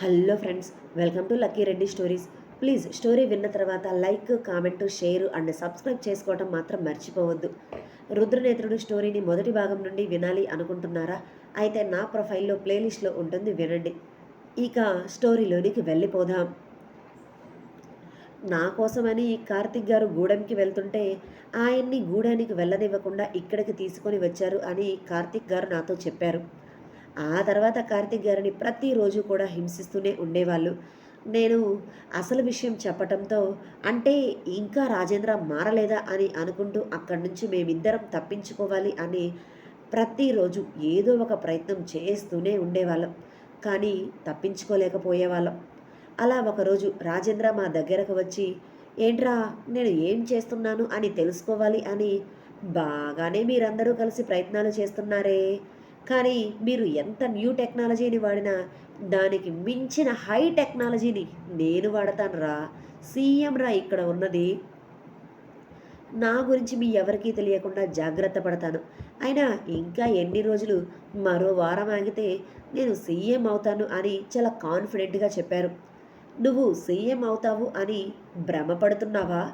Hello friends welcome to Lucky Reddy stories. Please story విన్న తర్వాత like comment share and subscribe చేసుకోవటం మాత్రం మర్చిపోవద్దు. రుద్రనేత్రుడు స్టోరీని మొదటి భాగం నుండి వినాలి అనుకుంటున్నారా? అయితే నా ప్రొఫైల్లో ప్లేలిస్ట్లో ఉంటుంది వినండి. ఇక స్టోరీలోనికి వెళ్ళిపోదాం. నా కోసమని కార్తిక్ గారు గూడెంకి వెళ్తుంటే ఆయన్ని గూడెనికి వెళ్ళనివ్వకుండా ఇక్కడికి తీసుకొని వచ్చారు అని కార్తిక్ గారు నాతో చెప్పారు. ఆ తర్వాత కార్తిక్ గారిని ప్రతిరోజు కూడా హింసిస్తూనే ఉండేవాళ్ళు. నేను అసలు విషయం చెప్పటంతో అంటే ఇంకా రాజేంద్ర మారలేదా అని అనుకుంటూ అక్కడి నుంచి మేమిద్దరం తప్పించుకోవాలి అని ప్రతిరోజు ఏదో ఒక ప్రయత్నం చేస్తూనే ఉండేవాళ్ళం. కానీ తప్పించుకోలేకపోయేవాళ్ళం. అలా ఒకరోజు రాజేంద్ర మా దగ్గరకు వచ్చి ఏంట్రా నేను ఏం చేస్తున్నాను అని తెలుసుకోవాలి అని బాగానే మీరందరూ కలిసి ప్రయత్నాలు చేస్తున్నారే కానీ మీరు ఎంత న్యూ టెక్నాలజీని వాడినా దానికి మించిన హై టెక్నాలజీని నేను వాడతాను రా. సీఎం రా ఇక్కడ ఉన్నది. నా గురించి మీ ఎవరికీ తెలియకుండా జాగ్రత్త పడతాను. అయినా ఇంకా ఎన్ని రోజులు మరో వారం ఆగితే నేను సీఎం అవుతాను అని చాలా కాన్ఫిడెంట్గా చెప్పారు. నువ్వు సీఎం అవుతావు అని భ్రమపడుతున్నావా?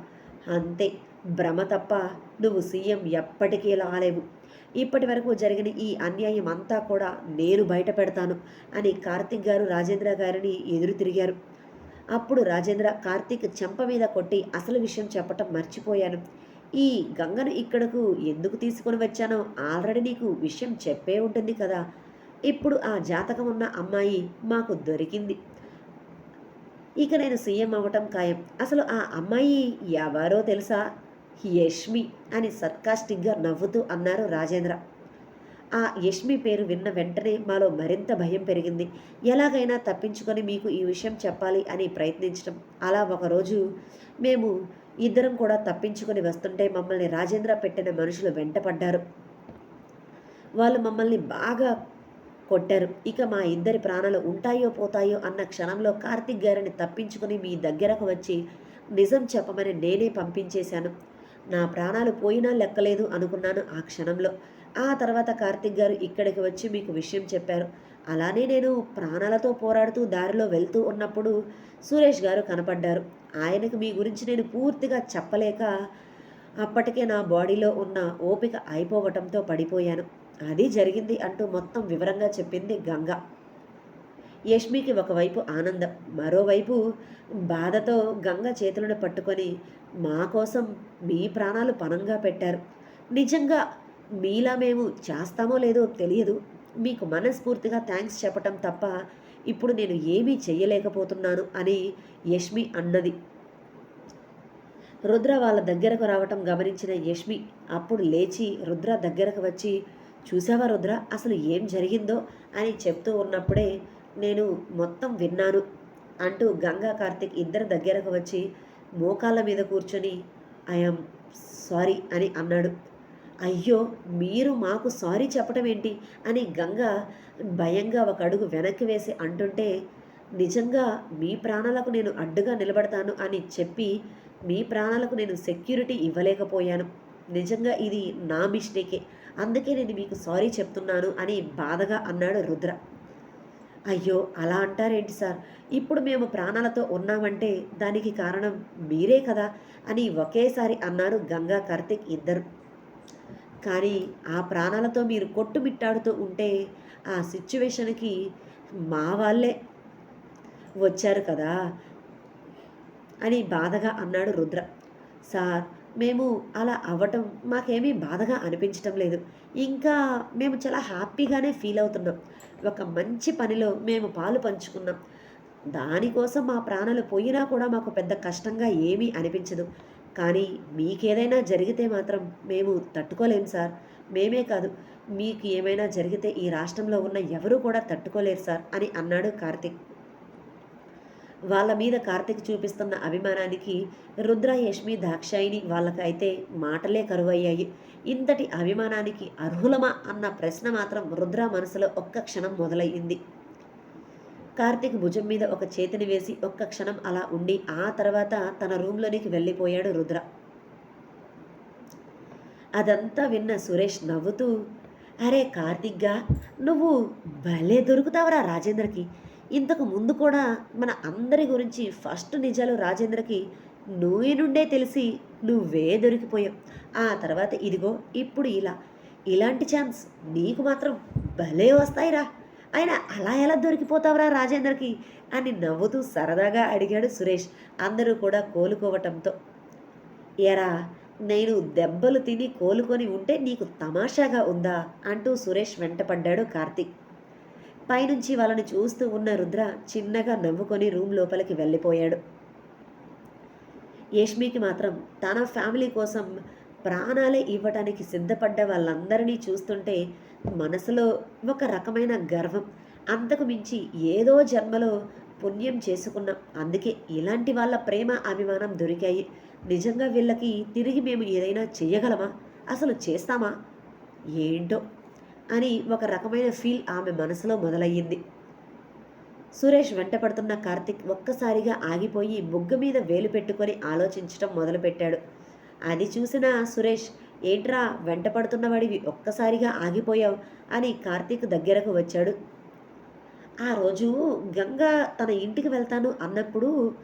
అంతే. భ్రమ తప్ప నువ్వు సీఎం ఎప్పటికీ రాలేవు ఇప్పటి వరకు జరిగిన ఈ అన్యాయం అంతా కూడా నేను బయట పెడతాను అని కార్తిక్ గారు రాజేంద్ర గారిని ఎదురు తిరిగారు. అప్పుడు రాజేంద్ర కార్తీక్ చెంప మీద కొట్టి అసలు విషయం చెప్పటం మర్చిపోయాను. ఈ గంగను ఇక్కడకు ఎందుకు తీసుకొని వచ్చానో ఆల్రెడీ నీకు విషయం చెప్పే ఉంటుంది కదా. ఇప్పుడు ఆ జాతకం ఉన్న అమ్మాయి మాకు దొరికింది. ఇక నేను సీఎం అవ్వటం ఖాయం. అసలు ఆ అమ్మాయి ఎవరో తెలుసా? యష్మి అని సర్కాస్టిక్గా నవ్వుతూ అన్నారు రాజేంద్ర. ఆ యష్మి పేరు విన్న వెంటనే మాలో మరింత భయం పెరిగింది. ఎలాగైనా తప్పించుకొని మీకు ఈ విషయం చెప్పాలి అని ప్రయత్నించడం. అలా ఒకరోజు మేము ఇద్దరం కూడా తప్పించుకొని వస్తుంటే మమ్మల్ని రాజేంద్ర పెట్టిన మనుషులు వెంటపడ్డారు. వాళ్ళు మమ్మల్ని బాగా కొట్టారు. ఇక మా ఇద్దరి ప్రాణాలు ఉంటాయో పోతాయో అన్న క్షణంలో కార్తిక్ గారిని తప్పించుకుని మీ దగ్గరకు వచ్చి నిజం చెప్పమని నేనే పంపించేశాను. నా ప్రాణాలు పోయినా లెక్కలేదు అనుకున్నాను ఆ క్షణంలో. ఆ తర్వాత కార్తిక్ గారు ఇక్కడికి వచ్చి మీకు విషయం చెప్పారు. అలానే నేను ప్రాణాలతో పోరాడుతూ దారిలో వెళ్తూ ఉన్నప్పుడు సురేష్ గారు కనపడ్డారు. ఆయనకు మీ గురించి నేను పూర్తిగా చెప్పలేక అప్పటికే నా బాడీలో ఉన్న ఓపిక అయిపోవటంతో పడిపోయాను. అది జరిగింది అంటూ మొత్తం వివరంగా చెప్పింది గంగ. యష్మికి ఒకవైపు ఆనందం మరోవైపు బాధతో గంగ చేతులను పట్టుకొని మా కోసం మీ ప్రాణాలు పణంగా పెట్టారు. నిజంగా మీలా మేము చేస్తామో లేదో తెలియదు. మీకు మనస్ఫూర్తిగా థ్యాంక్స్ చెప్పటం తప్ప ఇప్పుడు నేను ఏమీ చెయ్యలేకపోతున్నాను అని యష్మి అన్నది. రుద్ర వాళ్ళ దగ్గరకు రావటం గమనించిన యష్మి అప్పుడు లేచి రుద్ర దగ్గరకు వచ్చి చూసావా రుద్ర అసలు ఏం జరిగిందో? అని చెప్తూ ఉన్నప్పుడే నేను మొత్తం విన్నాను అంటూ గంగా కార్తిక్ ఇద్దరు దగ్గరకు వచ్చి మోకాళ్ళ మీద కూర్చొని ఐఎమ్ సారీ అని అన్నాడు. అయ్యో మీరు మాకు సారీ చెప్పటం ఏంటి అని గంగ భయంగా ఒక అడుగు వెనక్కి వేసి అంటుంటే నిజంగా మీ ప్రాణాలకు నేను అడ్డుగా నిలబడతాను అని చెప్పి మీ ప్రాణాలకు నేను సెక్యూరిటీ ఇవ్వలేకపోయాను. నిజంగా ఇది నా మిస్టేకే. అందుకే నేను మీకు సారీ చెప్తున్నాను అని బాధగా అన్నాడు రుద్ర. అయ్యో అలా అంటారేంటి సార్? ఇప్పుడు మేము ప్రాణాలతో ఉన్నామంటే దానికి కారణం మీరే కదా అని ఒకేసారి అన్నారు గంగా కార్తిక్ ఇద్దరు. కానీ ఆ ప్రాణాలతో మీరు కొట్టుమిట్టాడుతూ ఉంటే ఆ సిచ్యువేషన్కి మా వాళ్ళే వచ్చారు కదా అని బాధగా అన్నాడు రుద్ర. సార్ మేము అలా అవ్వటం మాకేమీ బాధగా అనిపించటం లేదు. ఇంకా మేము చాలా హ్యాపీగానే ఫీల్ అవుతున్నాం. ఒక మంచి పనిలో మేము పాలు పంచుకున్నాం. దానికోసం మా ప్రాణాలు పోయినా కూడా మాకు పెద్ద కష్టంగా ఏమీ అనిపించదు. కానీ మీకేదైనా జరిగితే మాత్రం మేము తట్టుకోలేము సార్. మేమే కాదు మీకు ఏమైనా జరిగితే ఈ రాష్ట్రంలో ఉన్న ఎవరూ కూడా తట్టుకోలేరు సార్ అని అన్నాడు కార్తిక్. వాళ్ళ మీద కార్తిక్ చూపిస్తున్న అభిమానానికి రుద్ర యష్మి దాక్షాయిని వాళ్ళకైతే మాటలే కరువయ్యాయి. ఇంతటి అభిమానానికి అర్హులమా అన్న ప్రశ్న మాత్రం రుద్ర మనసులో ఒక్క క్షణం మొదలయ్యింది. కార్తిక్ భుజం మీద ఒక చేతిని వేసి ఒక్క క్షణం అలా ఉండి ఆ తర్వాత తన రూమ్లోనికి వెళ్ళిపోయాడు రుద్ర. అదంతా విన్న సురేష్ నవ్వుతూ అరే కార్తిక్గా నువ్వు భలే దొరుకుతావరా రాజేంద్రకి. ఇంతకు ముందు కూడా మన అందరి గురించి ఫస్ట్ నిజాలు రాజేంద్రకి నువ్వు నుండే తెలిసి నువ్వే దొరికిపోయావు. ఆ తర్వాత ఇదిగో ఇప్పుడు ఇలా. ఇలాంటి ఛాన్స్ నీకు మాత్రం భలే వస్తాయిరా. ఆయన అలా ఎలా దొరికిపోతావురా రాజేంద్రకి అని నవ్వుతూ సరదాగా అడిగాడు సురేష్ అందరూ కూడా కోలుకోవటంతో. ఎరా నేను దెబ్బలు తిని కోలుకొని ఉంటే నీకు తమాషాగా ఉందా అంటూ సురేష్ వెంటపడ్డాడు కార్తీక్. పైనుంచి వాళ్ళని చూస్తూ ఉన్న రుద్ర చిన్నగా నవ్వుకొని రూమ్ లోపలికి వెళ్ళిపోయాడు. యష్మికి మాత్రం తన ఫ్యామిలీ కోసం ప్రాణాలే ఇవ్వటానికి సిద్ధపడ్డ వాళ్ళందరినీ చూస్తుంటే మనసులో ఒక రకమైన గర్వం అంతకు మించి ఏదో జన్మలో పుణ్యం చేసుకున్నాం. అందుకే ఇలాంటి వాళ్ళ ప్రేమ అభిమానం దొరికాయి. నిజంగా వీళ్ళకి తిరిగి మేము ఏదైనా చేయగలమా? అసలు చేస్తామా? ఏంటో అని ఒక రకమైన ఫీల్ ఆమె మనసులో మొదలయ్యింది. సురేష్ వెంటపడుతున్న కార్తిక్ ఒక్కసారిగా ఆగిపోయి బుగ్గ మీద వేలు పెట్టుకొని ఆలోచించటం మొదలుపెట్టాడు. అది చూసిన సురేష్ ఏంట్రా వెంటపడుతున్నవాడివి ఒక్కసారిగా ఆగిపోయావు అని కార్తీక్ దగ్గరకు వచ్చాడు. ఆ రోజు గంగ తన ఇంటికి వెళ్తాను అన్నప్పుడు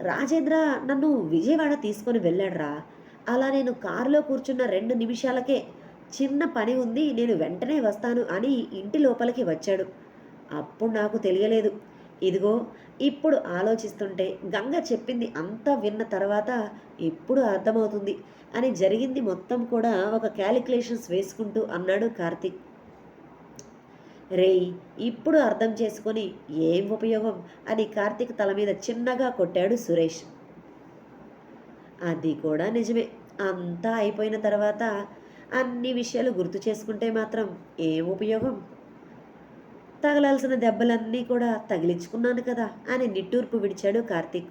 రాజేంద్ర నన్ను విజయవాడ తీసుకొని వెళ్ళాడురా. అలా నేను కారులో కూర్చున్న రెండు నిమిషాలకే చిన్న పని ఉంది నేను వెంటనే వస్తాను అని ఇంటి లోపలికి వచ్చాడు. అప్పుడు నాకు తెలియలేదు. ఇదిగో ఇప్పుడు ఆలోచిస్తుంటే గంగ చెప్పింది అంతా విన్న తర్వాత ఇప్పుడు అర్థమవుతుంది అని జరిగింది మొత్తం కూడా ఒక క్యాలిక్యులేషన్స్ వేసుకుంటూ అన్నాడు కార్తిక్. రేయ్ ఇప్పుడు అర్థం చేసుకొని ఏం ఉపయోగం అని కార్తిక్ తల మీద చిన్నగా కొట్టాడు సురేష్. అది కూడా నిజమే. అంతా అయిపోయిన తర్వాత అన్ని విషయాలు గుర్తు చేసుకుంటే మాత్రం ఏం ఉపయోగం? తగలాల్సిన దెబ్బలన్నీ కూడా తగిలించుకున్నాను కదా అని నిట్టూర్పు విడిచాడు కార్తీక్.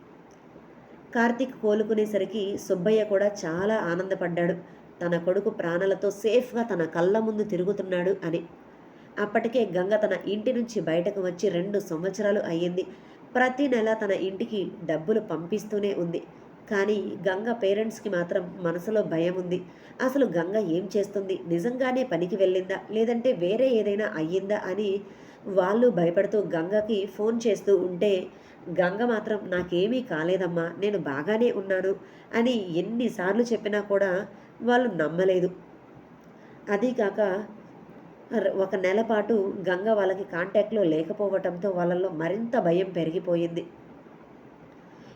కార్తీక్ కోలుకునేసరికి సుబ్బయ్య కూడా చాలా ఆనందపడ్డాడు. తన కొడుకు ప్రాణాలతో సేఫ్గా తన కళ్ళ ముందు తిరుగుతున్నాడు అని. అప్పటికే గంగ తన ఇంటి నుంచి బయటకు వచ్చి రెండు సంవత్సరాలు అయ్యింది. ప్రతి నెల తన ఇంటికి డబ్బులు పంపిస్తూనే ఉంది. కానీ గంగ పేరెంట్స్కి మాత్రం మనసులో భయం ఉంది అసలు గంగ ఏం చేస్తుంది? నిజంగానే పనికి వెళ్ళిందా? లేదంటే వేరే ఏదైనా అయ్యిందా? అని వాళ్ళు భయపడుతూ గంగకి ఫోన్ చేస్తూ ఉంటే గంగ మాత్రం నాకేమీ కాలేదమ్మా నేను బాగానే ఉన్నాను అని ఎన్నిసార్లు చెప్పినా కూడా వాళ్ళు నమ్మలేదు. అదీకాక ఒక నెల పాటు గంగ వాళ్ళకి కాంటాక్ట్లో లేకపోవటంతో వాళ్ళల్లో మరింత భయం పెరిగిపోయింది.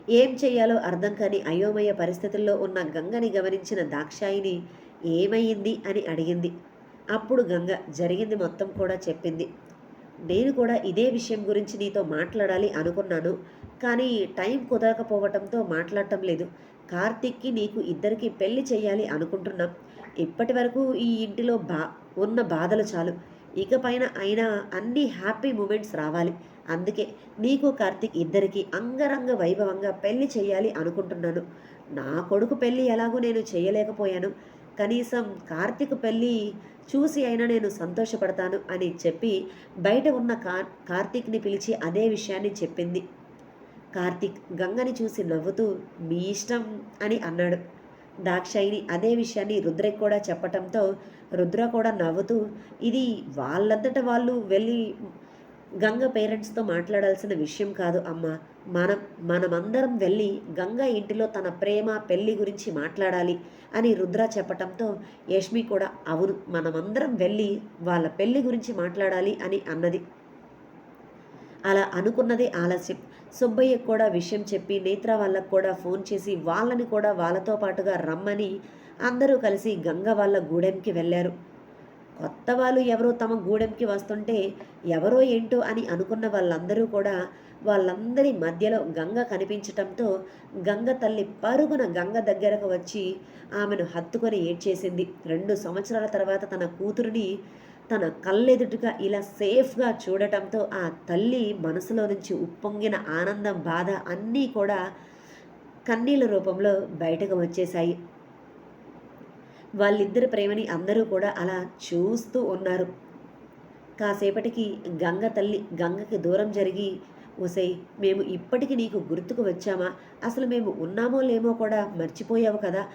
ఏం చేయాలో అర్థం కాని అయోమయ పరిస్థితుల్లో ఉన్న గంగని గమనించిన దాక్షాయిని ఏమయ్యింది అని అడిగింది. అప్పుడు గంగ జరిగింది మొత్తం కూడా చెప్పింది. నేను కూడా ఇదే విషయం గురించి నీతో మాట్లాడాలి అనుకున్నాను కానీ టైం కుదరకపోవటంతో మాట్లాడటం లేదు. కార్తిక్కి నీకు ఇద్దరికి పెళ్ళి చేయాలి అనుకుంటున్నాం. ఇప్పటి వరకు ఈ ఇంటిలో బా ఉన్న బాధలు చాలు. ఇకపైన అయినా అన్ని హ్యాపీ మూమెంట్స్ రావాలి. అందుకే నీకు కార్తిక్ ఇద్దరికి అంగరంగ వైభవంగా పెళ్ళి చేయాలి అనుకుంటున్నాను. నా కొడుకు పెళ్ళి ఎలాగో నేను చేయలేకపోయాను. కనీసం కార్తిక్ పెళ్ళి చూసి అయినా నేను సంతోషపడతాను అని చెప్పి బయట ఉన్న కార్ కార్తీక్ని పిలిచి అదే విషయాన్ని చెప్పింది. కార్తీక్ గంగని చూసి నవ్వుతూ మీ ఇష్టం అని అన్నాడు. దాక్షాయిని అదే విషయాన్ని రుద్రకి కూడా చెప్పటంతో రుద్ర కూడా నవ్వుతూ ఇది వాళ్ళంతట వాళ్ళు వెళ్ళి గంగ పేరెంట్స్తో మాట్లాడాల్సిన విషయం కాదు అమ్మ. మనం మనమందరం వెళ్ళి గంగ ఇంటిలో తన ప్రేమ పెళ్ళి గురించి మాట్లాడాలి అని రుద్ర చెప్పటంతో యష్మి కూడా అవును మనమందరం వెళ్ళి వాళ్ళ పెళ్ళి గురించి మాట్లాడాలి అని అన్నది. అలా అనుకున్నదే ఆలస్యం. సుబ్బయ్య కూడా విషయం చెప్పి నేత్ర వాళ్ళకు కూడా ఫోన్ చేసి వాళ్ళని కూడా వాళ్ళతో పాటుగా రమ్మని అందరూ కలిసి గంగ వాళ్ళ గూడెంకి వెళ్ళారు. కొత్త వాళ్ళు ఎవరో తమ గూడెంకి వస్తుంటే ఎవరో ఏంటో అని అనుకున్న వాళ్ళందరూ కూడా వాళ్ళందరి మధ్యలో గంగ కనిపించటంతో గంగ తల్లి పరుగున గంగ దగ్గరకు వచ్చి ఆమెను హత్తుకొని ఏడ్చేసింది. రెండు సంవత్సరాల తర్వాత తన కూతురిని తన కళ్ళెదుటగా ఇలా సేఫ్గా చూడటంతో ఆ తల్లి మనసులో నుంచి ఉప్పొంగిన ఆనందం బాధ అన్నీ కూడా కన్నీళ్ళ రూపంలో బయటకు వచ్చేశాయి. వాళ్ళిద్దరి ప్రేమని అందరూ కూడా అలా చూస్తూ ఉన్నారు. కాసేపటికి గంగ తల్లి గంగకి దూరం జరిగి ఒసై మేము ఇప్పటికి నీకు గుర్తుకు వచ్చామా? అసలు మేము ఉన్నామో లేమో కూడా మర్చిపోయావు కదా?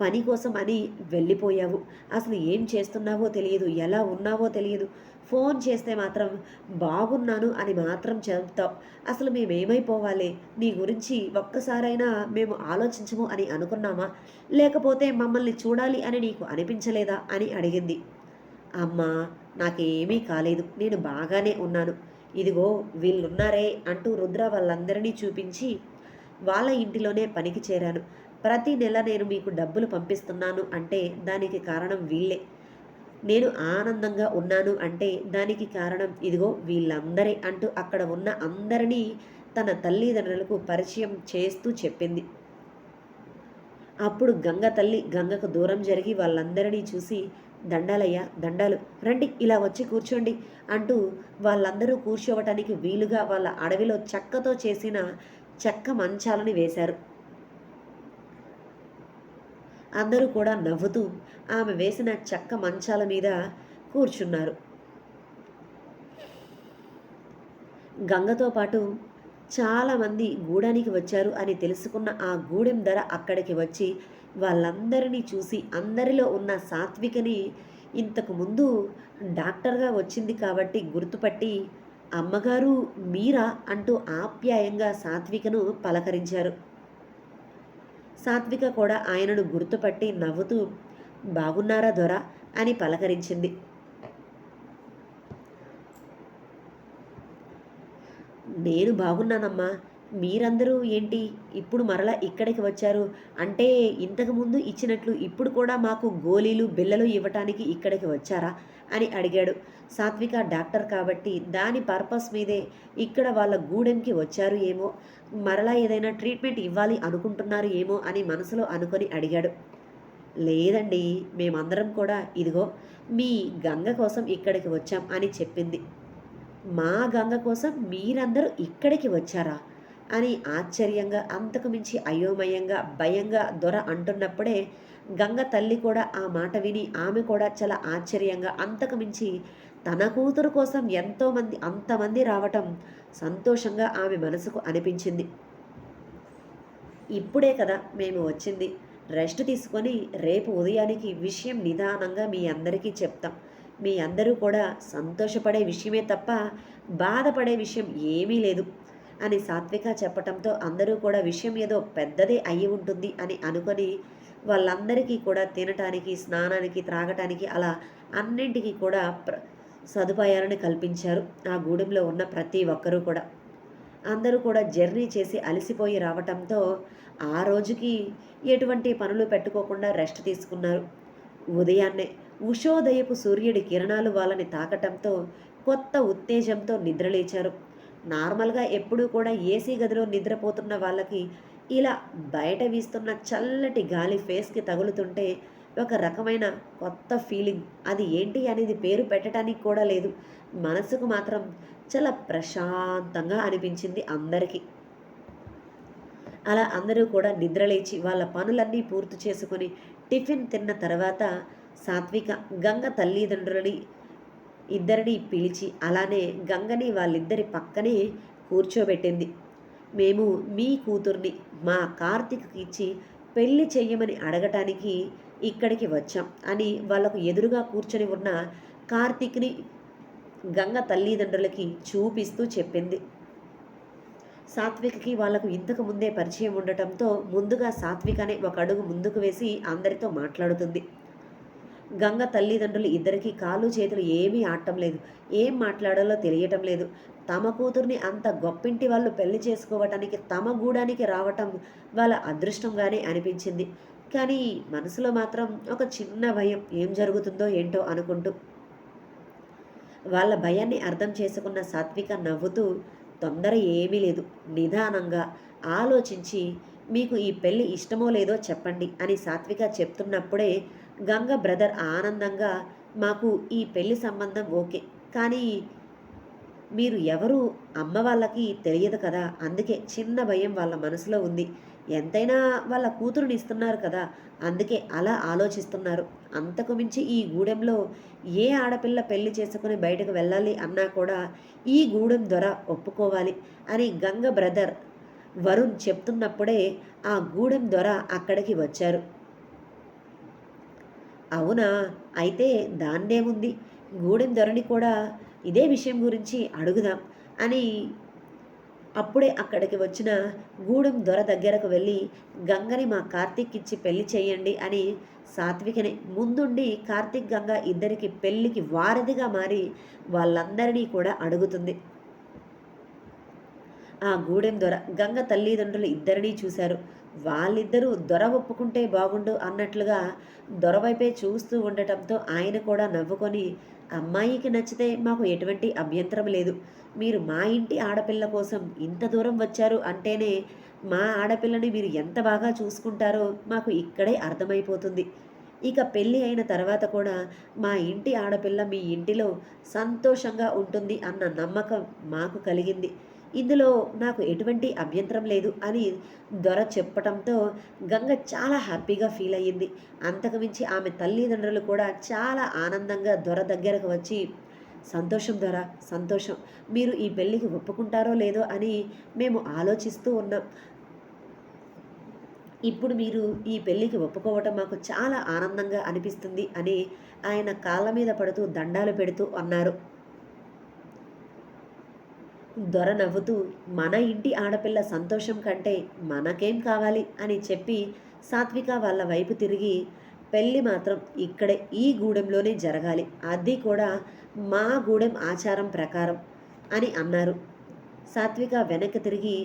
పని కోసం అని వెళ్ళిపోయావు. అసలు ఏం చేస్తున్నావో తెలియదు ఎలా ఉన్నావో తెలియదు. ఫోన్ చేస్తే మాత్రం బాగున్నాను అని మాత్రం చెప్తావు. అసలు మేమేమైపోవాలి? నీ గురించి ఒక్కసారైనా మేము ఆలోచించము అని అనుకున్నామా? లేకపోతే మమ్మల్ని చూడాలి అని నీకు అనిపించలేదా? అని అడిగింది. అమ్మా నాకేమీ కాలేదు. నేను బాగానే ఉన్నాను. ఇదిగో వీళ్ళున్నారే అంటూ రుద్ర వాళ్ళందరినీ చూపించి వాళ్ళ ఇంటిలోనే పనికి చేరాను. ప్రతి నెల నేను మీకు డబ్బులు పంపిస్తున్నాను అంటే దానికి కారణం వీళ్ళే. నేను ఆనందంగా ఉన్నాను అంటే దానికి కారణం ఇదిగో వీళ్ళందరే అంటూ అక్కడ ఉన్న అందరినీ తన తల్లిదండ్రులకు పరిచయం చేస్తూ చెప్పింది. అప్పుడు గంగ తల్లి గంగకు దూరం జరిగి వాళ్ళందరినీ చూసి దండాలయ్యా దండాలు రండి ఇలా వచ్చి కూర్చోండి అంటూ వాళ్ళందరూ కూర్చోవటానికి వీలుగా వాళ్ళ అడవిలో చెక్కతో చేసిన చెక్క మంచాలని వేశారు. అందరూ కూడా నవ్వుతూ ఆమె వేసిన చెక్క మంచాల మీద కూర్చున్నారు. గంగతో పాటు చాలామంది గూడానికి వచ్చారు అని తెలుసుకున్న ఆ గూడెం ధర అక్కడికి వచ్చి వాళ్ళందరినీ చూసి అందరిలో ఉన్న సాత్వికని ఇంతకు ముందు డాక్టర్గా వచ్చింది కాబట్టి గుర్తుపట్టి అమ్మగారు మీరా అంటూ ఆప్యాయంగా సాత్వికను పలకరించారు. సాత్విక కూడా ఆయనను గుర్తుపట్టి నవ్వుతూ బాగున్నారా దొర? అని పలకరించింది. నేను బాగున్నానమ్మా. మీరందరూ ఏంటి ఇప్పుడు మరలా ఇక్కడికి వచ్చారు? అంటే ఇంతకుముందు ఇచ్చినట్లు ఇప్పుడు కూడా మాకు గోళీలు బిళ్ళలు ఇవ్వటానికి ఇక్కడికి వచ్చారా? అని అడిగాడు. సాత్విక డాక్టర్ కాబట్టి దాని పర్పస్ మీదే ఇక్కడ వాళ్ళ గూడెంకి వచ్చారు ఏమో. మరలా ఏదైనా ట్రీట్మెంట్ ఇవ్వాలి అనుకుంటున్నారు ఏమో అని మనసులో అనుకొని అడిగాడు. లేదండి మేమందరం కూడా ఇదిగో మీ గంగ కోసం ఇక్కడికి వచ్చాం అని చెప్పింది. మా గంగ కోసం మీరందరూ ఇక్కడికి వచ్చారా? అని ఆశ్చర్యంగా అంతకు మించి అయోమయంగా భయంగా దొర అంటున్నప్పుడే గంగ తల్లి కూడా ఆ మాట విని ఆమె కూడా చాలా ఆశ్చర్యంగా అంతకు మించి తన కూతురు కోసం ఎంతోమంది అంతమంది రావటం సంతోషంగా ఆమె మనసుకు అనిపించింది. ఇప్పుడే కదా మేము వచ్చింది. రెస్ట్ తీసుకొని రేపు ఉదయానికి విషయం నిదానంగా మీ అందరికీ చెప్తాం. మీ అందరూ కూడా సంతోషపడే విషయమే తప్ప బాధపడే విషయం ఏమీ లేదు. అని సాత్విక చెప్పటంతో అందరూ కూడా విషయం ఏదో పెద్దదే అయి ఉంటుంది అని అనుకొని వాళ్ళందరికీ కూడా తినటానికి స్నానానికి త్రాగటానికి అలా అన్నింటికి కూడా ప్ర సదుపాయాలను కల్పించారు ఆ గూడెంలో ఉన్న ప్రతి ఒక్కరూ కూడా. అందరూ కూడా జర్నీ చేసి అలసిపోయి రావటంతో ఆ రోజుకి ఎటువంటి పనులు పెట్టుకోకుండా రెస్ట్ తీసుకున్నారు. ఉదయాన్నే ఉషోదయపు సూర్యుడి కిరణాలు వాళ్ళని తాకటంతో కొత్త ఉత్తేజంతో నిద్రలేచారు. నార్మల్గా ఎప్పుడూ కూడా ఏసీ గదిలో నిద్రపోతున్న వాళ్ళకి ఇలా బయట వీస్తున్న చల్లటి గాలి ఫేస్కి తగులుతుంటే ఒక రకమైన కొత్త ఫీలింగ్. అది ఏంటి అనేది పేరు పెట్టడానికి కూడా లేదు. మనసుకు మాత్రం చాలా ప్రశాంతంగా అనిపించింది అందరికీ. అలా అందరూ కూడా నిద్రలేచి వాళ్ళ పనులన్నీ పూర్తి చేసుకొని టిఫిన్ తిన్న తర్వాత సాత్విక గంగ తల్లిదండ్రులని ఇద్దరిని పిలిచి అలానే గంగని వాళ్ళిద్దరి పక్కనే కూర్చోబెట్టింది. మేము మీ కూతుర్ని మా కార్తీక్కి ఇచ్చి పెళ్ళి చెయ్యమని అడగటానికి ఇక్కడికి వచ్చాం అని వాళ్ళకు ఎదురుగా కూర్చొని ఉన్న కార్తీక్ని గంగ తల్లిదండ్రులకి చూపిస్తూ చెప్పింది. సాత్వికకి వాళ్ళకు ఇంతకు ముందే పరిచయం ఉండటంతో ముందుగా సాత్విక్ అనే ఒక అడుగు ముందుకు వేసి అందరితో మాట్లాడుతుంది. గంగ తల్లిదండ్రులు ఇద్దరికీ కాలు చేతులు ఏమీ ఆడటం లేదు. ఏం మాట్లాడాలో తెలియటం లేదు. తమ కూతుర్ని అంత గొప్పింటి వాళ్ళు పెళ్ళి చేసుకోవటానికి తమ గూడానికి రావటం వాళ్ళ అదృష్టంగానే అనిపించింది. కానీ మనసులో మాత్రం ఒక చిన్న భయం ఏం జరుగుతుందో ఏంటో అనుకుంటూ వాళ్ళ భయాన్ని అర్థం చేసుకున్న సాత్విక నవ్వుతూ తొందర ఏమీ లేదు. నిదానంగా ఆలోచించి మీకు ఈ పెళ్ళి ఇష్టమో లేదో చెప్పండి అని సాత్విక చెప్తున్నప్పుడే గంగ బ్రదర్ ఆనందంగా మాకు ఈ పెళ్ళి సంబంధం ఓకే కానీ మీరు ఎవరు అమ్మ వాళ్ళకి తెలియదు కదా అందుకే చిన్న భయం వాళ్ళ మనసులో ఉంది. ఎంతైనా వాళ్ళ కూతురుని ఇస్తున్నారు కదా అందుకే అలా ఆలోచిస్తున్నారు. అంతకు మించి ఈ గూడెంలో ఏ ఆడపిల్ల పెళ్ళి చేసుకుని బయటకు వెళ్ళాలి అన్నా కూడా ఈ గూడెం ద్వారా ఒప్పుకోవాలి అని గంగ బ్రదర్ వరుణ్ చెప్తున్నప్పుడే ఆ గూడెం దొర అక్కడికి వచ్చారు. అవునా? అయితే దాన్నేముంది? గూడెం దొరని కూడా ఇదే విషయం గురించి అడుగుదాం అని అప్పుడే అక్కడికి వచ్చిన గూడెం దొర దగ్గరకు వెళ్ళి గంగని మా కార్తీక్ ఇచ్చి పెళ్ళి చేయండి అని సాత్వికని ముందుండి కార్తీక్ గంగ ఇద్దరికి పెళ్ళికి వారధిగా మారి వాళ్ళందరినీ కూడా అడుగుతుంది. ఆ గూడెం దొర గంగ తల్లిదండ్రులు ఇద్దరినీ చూశారు. వాళ్ళిద్దరూ దొర ఒప్పుకుంటే బాగుండు అన్నట్లుగా దొరవైపే చూస్తూ ఉండటంతో ఆయన కూడా నవ్వుకొని అమ్మాయికి నచ్చితే మాకు ఎటువంటి అభ్యంతరం లేదు. మీరు మా ఇంటి ఆడపిల్ల కోసం ఇంత దూరం వచ్చారు అంటేనే మా ఆడపిల్లని మీరు ఎంత బాగా చూసుకుంటారో మాకు ఇక్కడే అర్థమైపోతుంది. ఇక పెళ్ళి అయిన తర్వాత కూడా మా ఇంటి ఆడపిల్ల మీ ఇంటిలో సంతోషంగా ఉంటుంది అన్న నమ్మకం మాకు కలిగింది. ఇందులో నాకు ఎటువంటి అభ్యంతరం లేదు అని దొర చెప్పటంతో గంగ చాలా హ్యాపీగా ఫీల్ అయ్యింది. అంతకుమించి ఆమె తల్లిదండ్రులు కూడా చాలా ఆనందంగా దొర దగ్గరకు వచ్చి సంతోషం దొర సంతోషం. మీరు ఈ పెళ్ళికి ఒప్పుకుంటారో లేదో అని మేము ఆలోచిస్తూ ఉన్నాం. ఇప్పుడు మీరు ఈ పెళ్ళికి ఒప్పుకోవటం మాకు చాలా ఆనందంగా అనిపిస్తుంది అని ఆయన కాళ్ళ మీద పడుతూ దండాలు పెడుతూ అన్నారు. దొర నవ్వుతూ మన ఇంటి ఆడపిల్ల సంతోషం కంటే మనకేం కావాలి? అని చెప్పి సాత్విక వాళ్ళ వైపు తిరిగి పెళ్ళి మాత్రం ఇక్కడే ఈ గూడెంలోనే జరగాలి. అది కూడా మా గూడెం ఆచారం ప్రకారం అని అన్నారు. సాత్విక వెనక్కి తిరిగి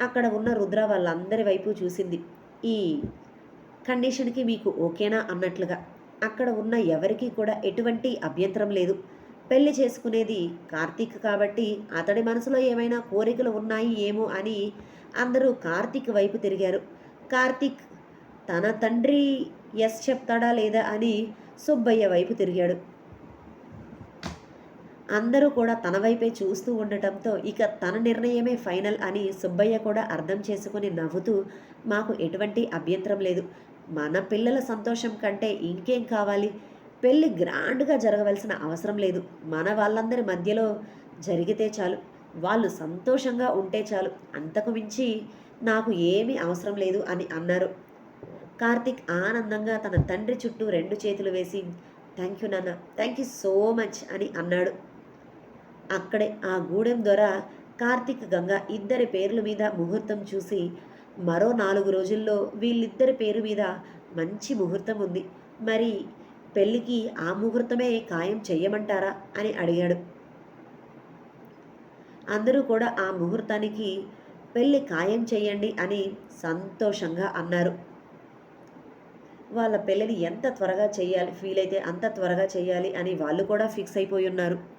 అక్కడ ఉన్న రుద్ర వాళ్ళందరి వైపు చూసింది. ఈ కండిషన్కి మీకు ఓకేనా? అన్నట్లుగా. అక్కడ ఉన్న ఎవరికీ కూడా ఎటువంటి అభ్యంతరం లేదు. పెళ్ళి చేసుకునేది కార్తీక్ కాబట్టి అతడి మనసులో ఏమైనా కోరికలు ఉన్నాయి ఏమో అని అందరూ కార్తీక్ వైపు తిరిగారు. కార్తీక్ తన తండ్రి ఎస్ చెప్తాడా లేదా? అని సుబ్బయ్య వైపు తిరిగాడు. అందరూ కూడా తన వైపే చూస్తూ ఉండటంతో ఇక తన నిర్ణయమే ఫైనల్ అని సుబ్బయ్య కూడా అర్థం చేసుకుని నవ్వుతూ మాకు ఎటువంటి అభ్యంతరం లేదు. మన పిల్లల సంతోషం కంటే ఇంకేం కావాలి? పెళ్ళి గ్రాండ్గా జరగవలసిన అవసరం లేదు. మన వాళ్ళందరి మధ్యలో జరిగితే చాలు. వాళ్ళు సంతోషంగా ఉంటే చాలు. అంతకు మించి నాకు ఏమీ అవసరం లేదు అని అన్నారు. కార్తిక్ ఆనందంగా తన తండ్రి చుట్టూ రెండు చేతులు వేసి థ్యాంక్ యూ నాన్న. థ్యాంక్ యూ సో మచ్ అని అన్నాడు. అక్కడే ఆ గూడెం ద్వారా కార్తిక్ గంగ ఇద్దరి పేర్ల మీద ముహూర్తం చూసి మరో నాలుగు రోజుల్లో వీళ్ళిద్దరి పేరు మీద మంచి ముహూర్తం ఉంది. మరి పెళ్ళికి ఆ ముహూర్తమే ఖాయం చెయ్యమంటారా? అని అడిగాడు. అందరూ కూడా ఆ ముహూర్తానికి పెళ్ళి ఖాయం చేయండి అని సంతోషంగా అన్నారు. వాళ్ళ పెళ్ళిని ఎంత త్వరగా చేయాలి ఫీల్ అయితే అంత త్వరగా చేయాలి అని వాళ్ళు కూడా ఫిక్స్ అయిపోయి ఉన్నారు.